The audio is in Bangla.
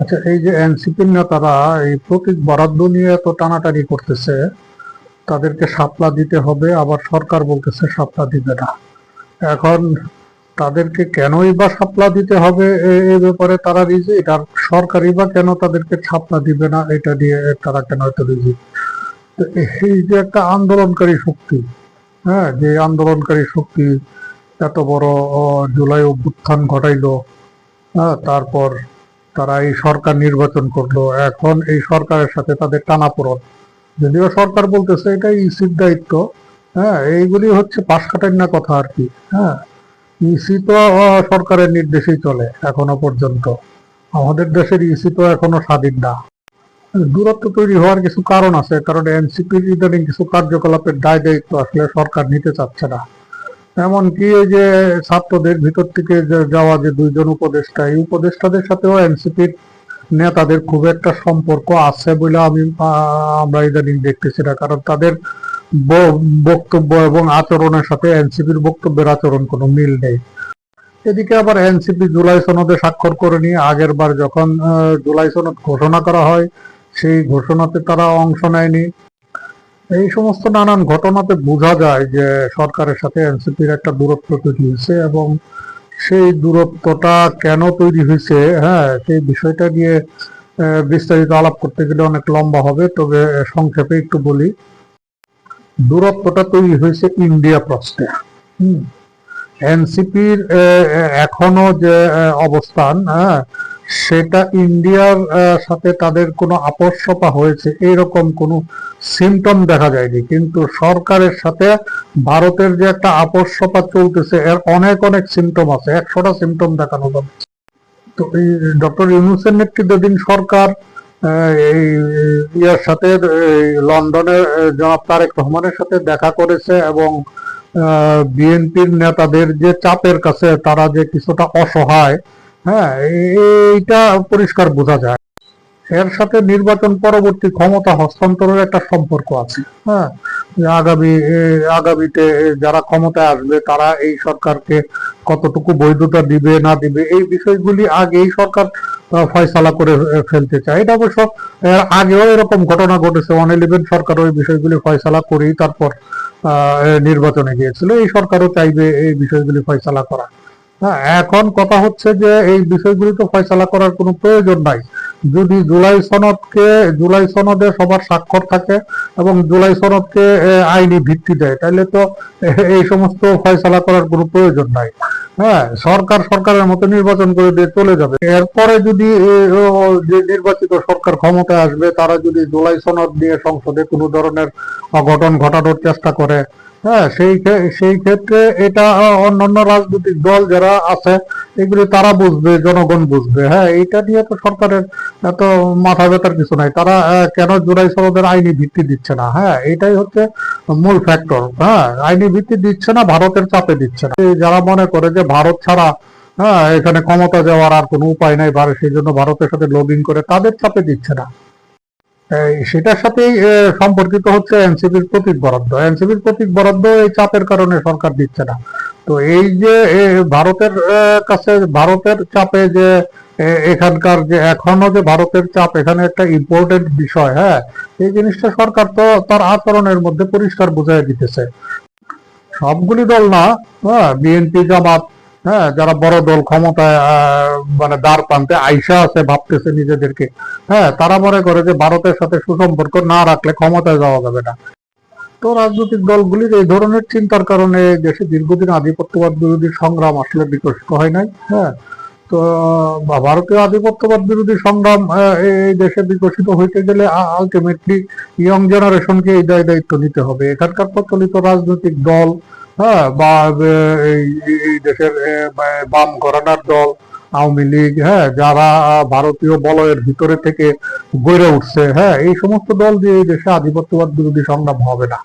আচ্ছা এই যে এনসিপির নেতারা এই প্রতীক বরাদ্দ নিয়ে এত টানাটানি করতেছে, তাদেরকে সাপলা দিতে হবে, আবার সরকার বলতেছে সাপলা দিবে না। এখন তাদেরকে কেনই বা সাপলা দিতে হবে এ- ব্যাপারে তারা রিজিট আর সরকারই বা কেন তাদেরকে ছাপলা দিবে না, এটা দিয়ে তারা কেন এত রিজিট তো এই যে একটা আন্দোলনকারী শক্তি হ্যাঁ যে আন্দোলনকারী শক্তি এত বড় জুলাই অভ্যুত্থান ঘটাইলো হ্যাঁ তারপর তারা এই সরকার নির্বাচন করল। এখন এই সরকারের সাথে তাদের টানাপোড়ন। যদিও সরকার বলতেছে এটা ইসির দায়িত্ব হ্যাঁ এইগুলি হচ্ছে পাশ কাটার না কথা আর কি হ্যাঁ। ইসি তো সরকারের নির্দেশেই চলে এখনও পর্যন্ত। আমাদের দেশের ইসি তো এখনও স্বাধীন না। দূরত্ব তৈরি হওয়ার কিছু কারণ আছে, কারণ এনসিপির ইদানিং কিছু কার্যকলাপের দায় দায়িত্ব আসলে সরকার নিতে চাচ্ছে না। এমনকি এই যে ছাত্রদের ভিতর থেকে যাওয়া যে দুইজন উপদেষ্টা, এই উপদেষ্টাদের সাথেও এনসিপির নেতাদের খুব একটা সম্পর্ক আছে বলে আমি আমরা ইদানিং দেখতেছি না। কারণ তাদের বক্তব্য এবং আচরণের সাথে এনসিপির বক্তব্যের আচরণ কোনো মিল নেই। এদিকে আবার এনসিপি জুলাই সনদে স্বাক্ষর করে নিয়ে আগের বার যখন জুলাই সনদ ঘোষণা করা হয়, সেই ঘোষণাতে তারা অংশ নেয়নি। এই সমস্ত নানান ঘটনাতে বোঝা যায় যে সরকারের সাথে এনসিপির একটা দূরত্ব তৈরি হয়েছে এবং সেই দূরত্বটা কেন তৈরি হয়েছে হ্যাঁ সেই বিষয়টা নিয়ে বিস্তারিত আলাপ করতে গেলে অনেক লম্বা হবে, তবে সংক্ষেপে একটু বলি। দূরত্বটা তৈরি হয়েছে ইন্ডিয়া প্রশ্নে হুম। এনসিপির এখনও যে অবস্থান হ্যাঁ সেটা ইন্ডিয়ার সাথে তাদের কোনো আপসপা হয়েছে এরকম কোনো সিমটম দেখা যায়নি। কিন্তু সরকারের সাথে ভারতের যে একটা আপসপা চলতেছে, এর অনেক অনেক সিমটম আছে, একশোটা সিমটম দেখানো যাবে। তো এই ডক্টর ইউনুসের নেতৃত্বাধীন সরকার এই ইয়ার সাথে লন্ডনের জনাব তারেক রহমানের সাথে দেখা করেছে এবং বিএনপির নেতাদের যে চাপের কাছে তারা যে কিছুটা অসহায় হ্যাঁ এইটা পরিষ্কার বোঝা যায়। এর সাথে নির্বাচন পরবর্তী ক্ষমতা হস্তান্তরের একটা সম্পর্ক আছে। হ্যাঁ আগামী আগামীতে যারা ক্ষমতায় আসবে তারা এই সরকারকে কতটুকু বৈধতা দিবে না দিবে এই বিষয়গুলি আগেই সরকার আহ, ফয়সালা করে ফেলতে চায়। এটা অবশ্য আগেও এরকম ঘটনা ঘটেছে। ওয়ান ইলেভেন সরকার ওই বিষয়গুলি ফয়সালা করেই তারপর নির্বাচনে গিয়েছিল। এই সরকারও চাইবে এই বিষয়গুলি ফয়সালা করা। হ্যাঁ এখন কথা হচ্ছে যে এই বিষয়গুলি তো ফয়সালা করার কোনো প্রয়োজন নাই। যদি জুলাই সনদকে, জুলাই সনদে সবার স্বাক্ষর থাকে এবং জুলাই সনদকে আইনি ভিত্তি দেয় তাহলে তো এই সমস্ত ফয়সালা করার কোনো প্রয়োজন নাই। হ্যাঁ সরকার সরকারের মতো নির্বাচন করে দিয়ে চলে যাবে। এরপরে যদি যে নির্বাচিত সরকার ক্ষমতায় আসবে, তারা যদি জুলাই সনদ নিয়ে সংসদে কোনো ধরনের অঘটন ঘটানোর চেষ্টা করে হ্যাঁ সেই সেই ক্ষেত্রে এটা অন্যান্য রাজনৈতিক দল যারা আছে, এগুলি তারা বুঝবে, জনগণ বুঝবে। হ্যাঁ এটা নিয়ে তো সরকারের এত মাথা ব্যথার কিছু নাই। তারা কেন জুলাই সনদের আইনি ভিত্তি দিচ্ছে না? হ্যাঁ এটাই হচ্ছে মূল ফ্যাক্টর হ্যাঁ আইনি ভিত্তি দিচ্ছে না, ভারতের চাপে দিচ্ছে না। যারা মনে করে যে ভারত ছাড়া হ্যাঁ এখানে ক্ষমতা যাওয়ার আর কোনো উপায় নাই সেই জন্য ভারতের সাথে লবিং করে তাদের চাপে দিচ্ছে না। সেটার সাথেই এ, সম্পর্কিত হচ্ছে এনসিপির প্রতীক বরাদ্দ। এনসিপির প্রতীক বরাদ্দ এই চাপের কারণে সরকার দিচ্ছে না। তো এই যে ভারতের কাছে ভারতের চাপে যে এখানকার যে এখনও যে ভারতের চাপ এখানে একটা ইম্পর্টেন্ট বিষয় হ্যাঁ এই জিনিসটা সরকার তো তার আচরণের মধ্যে পরিষ্কার বুঝাই দিতেছে। সবগুলি দল না হ্যাঁ বিএনপি জামাত হ্যাঁ যারা বড় দল ক্ষমতায় মানে দ্বার প্রান্তে আইসা আছে, ভাবতেছে নিজেদেরকে হ্যাঁ তারা মনে করে যে ভারতের সাথে সুসম্পর্ক না রাখলে ক্ষমতায় যাওয়া যাবে না। তো রাজনৈতিক দলগুলির এই ধরনের চিন্তার কারণে দেশে দীর্ঘদিন আধিপত্যবাদ বিরোধী সংগ্রাম আসলে বিকশিত হয় নাই হ্যাঁ। তো ভারতীয় আধিপত্যবাদ বিরোধী সংগ্রাম এই দেশে বিকশিত হইতে গেলে আলটিমেটলি ইয়ং জেনারেশনকে এই দায় দায়িত্ব নিতে হবে। এখানকার প্রচলিত রাজনৈতিক দল হ্যাঁ বা এই দেশের বাম ঘরানার দল, আওয়ামী লীগ হ্যাঁ যারা ভারতীয় বলয়ের ভিতরে থেকে গড়ে উঠছে হ্যাঁ এই সমস্ত দল দিয়ে এই দেশে আধিপত্যবাদ বিরোধী সংগ্রাম হবে না।